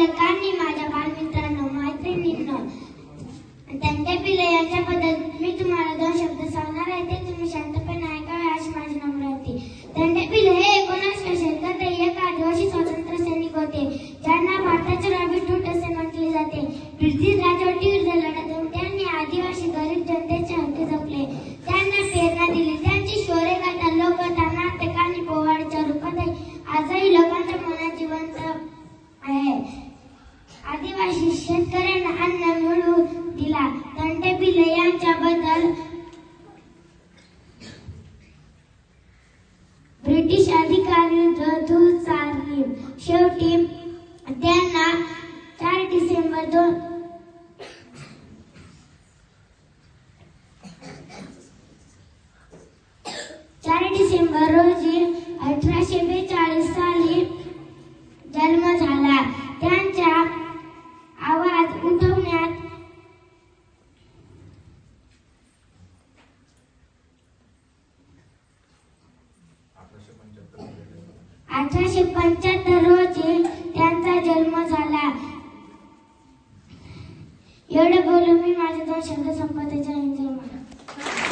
पालकांनी माझ्या बालमित्रांनो मैत्रिणींनो त्यांच्या पिल्ले यांच्याबद्दल मी तुम्हाला दोन शब्द सांगणार आहे ते तुम्ही शांतपणे ऐकावे अशी माझी नम्र त्यांच्या पिले हे एकोणीसशे शतकात एक आदिवासी स्वातंत्र्य सैनिक होते ज्यांना भारताचे रॉबिन हुड असे म्हटले जाते. ब्रिटिश राजवटीविरुद्ध लढत देऊन त्यांनी आदिवासी गरीब जनते शेतकऱ्यांना अन्न मिळवून दिला. तंटे पिल्ले यांच्याबद्दल ब्रिटिश अधिकारी धूळ चालली. शेवटी त्यांना चार डिसेंबर दोन चार डिसेंबर रोजी अठराशे बेचाळीस साली जन्म झाला त्यांच्या आवाज उठवण्यात अठराशे पंच्याहत्तर रोजी त्यांचा जन्म झाला. एवढं बोलून मी माझ्या